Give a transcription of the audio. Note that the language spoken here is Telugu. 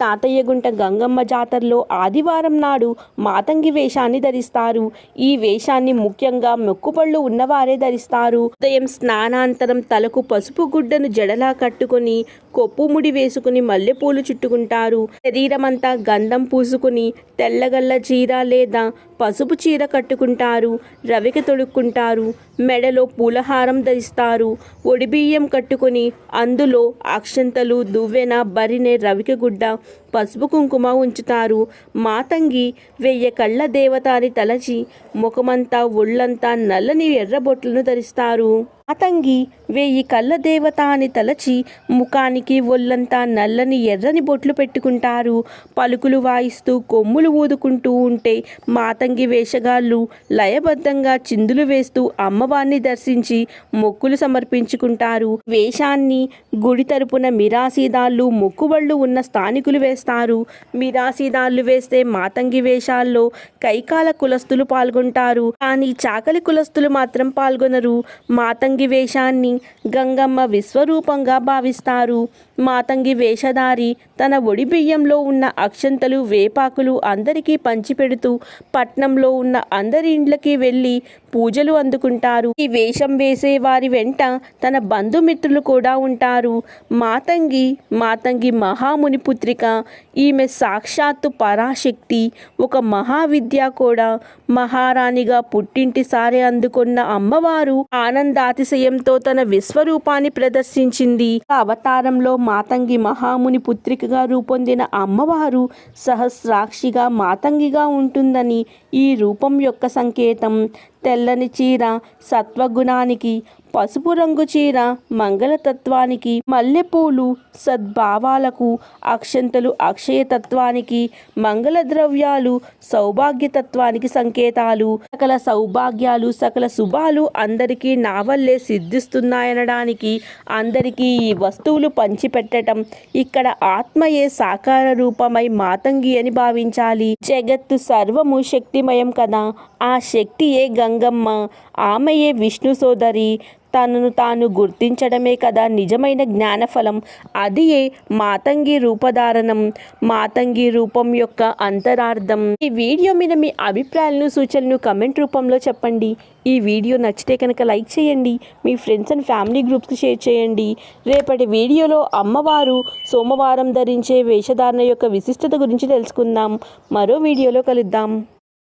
తాతయ్యగుంట గంగమ్మ జాతరలో ఆదివారం నాడు మాతంగి వేషాన్ని ధరిస్తారు. ఈ వేషాన్ని ముఖ్యంగా మొక్కుపళ్ళు ఉన్నవారే ధరిస్తారు. ఉదయం స్నానాంతరం తలకు పసుపు గుడ్డను జడలా కట్టుకొని కొప్పు ముడి వేసుకుని మల్లెపూలు చుట్టుకుంటారు. శరీరమంతా గంధం పూసుకుని తెల్లగల్ల చీర లేదా పసుపు చీర కట్టుకుంటారు. రవిక తొడుక్కుంటారు. మెడలో పూలహారం ధరిస్తారు. ఒడిబియ్యం కట్టుకొని అందులో అక్షంతలు దువ్వెన బరినె రవిక గుడ్డ పసుపు కుంకుమ ఉంచుతారు. మాతంగి వెయ్య కళ్ళ దేవత అని తలచి ముఖమంతా ఒళ్ళంతా నల్లని ఎర్రబొట్లను ధరిస్తారు. మాతంగి వెయ్యి కళ్ళ దేవత అని తలచి ముఖానికి ఒళ్ళంతా నల్లని ఎర్రని బొట్లు పెట్టుకుంటారు. పలుకులు వాయిస్తూ కొమ్ములు ఊదుకుంటూ ఉంటే మాతంగి వేషగాళ్ళు లయబద్ధంగా చిందులు వేస్తూ అమ్మవారిని దర్శించి మొక్కులు సమర్పించుకుంటారు. వేషాన్ని గుడి తరపున మిరాసీదాళ్ళు మొక్కుబళ్ళు ఉన్న స్థానికులు వేస్తారు. మిరాసీదాళ్ళు వేస్తే మాతంగి వేషాల్లో కైకాల కులస్తులు పాల్గొంటారు. కానీ చాకలి కులస్తులు మాత్రం పాల్గొనరు. మాతంగి వేషాన్ని గంగమ్మ విశ్వరూపంగా భావిస్తారు. మాతంగి వేషధారి తన ఒడి బియ్యంలో ఉన్న అక్షంతలు వేపాకులు అందరికీ పంచిపెడుతూ పట్నంలో ఉన్న అందరి ఇండ్లకి వెళ్ళి పూజలు అందుకుంటారు. ఈ వేషం వేసే వారి వెంట తన బంధుమిత్రులు కూడా ఉంటారు. మాతంగి మాతంగి మహాముని పుత్రిక ఈమె సాక్షాత్తు పరాశక్తి ఒక మహావిద్య కూడా. మహారాణిగా పుట్టింటి సారే అందుకున్న అమ్మవారు ఆనందాతిశయంతో తన విశ్వరూపాన్ని ప్రదర్శించింది. అవతారంలో మాతంగి మహాముని పుత్రికగా రూపొందిన అమ్మవారు సహస్రాక్షిగా మాతంగిగా ఉంటుందని ఈ రూపం యొక్క సంకేతం. తెల్లని చీర సత్వగుణానికి పసుపు రంగు చీర మంగళతత్వానికి మల్లెపూలు సద్భావాలకు అక్షంతలు అక్షయతత్వానికి మంగళ ద్రవ్యాలు సౌభాగ్యతత్వానికి సంకేతాలు. సకల సౌభాగ్యాలు సకల శుభాలు అందరికీ నావల్లే సిద్ధిస్తున్నాయనడానికి అందరికీ ఈ వస్తువులు పంచిపెట్టడం ఇక్కడ ఆత్మయే సాకార రూపమై మాతంగి అని భావించాలి. జగత్తు సర్వము శక్తిమయం కదా. ఆ శక్తియే గంగమ్మ. ఆమెయే విష్ణు సోదరి. తనను తాను గుర్తించడమే కదా నిజమైన జ్ఞానఫలం. అది ఏ మాతంగి రూపధారణం మాతంగి రూపం యొక్క అంతరార్థం. ఈ వీడియో మీద మీ అభిప్రాయాలను సూచనలు కమెంట్ రూపంలో చెప్పండి. ఈ వీడియో నచ్చితే కనుక లైక్ చేయండి. మీ ఫ్రెండ్స్ అండ్ ఫ్యామిలీ గ్రూప్స్కి షేర్ చేయండి. రేపటి వీడియోలో అమ్మవారు సోమవారం ధరించే వేషధారణ యొక్క విశిష్టత గురించి తెలుసుకుందాం. మరో వీడియోలో కలుద్దాం.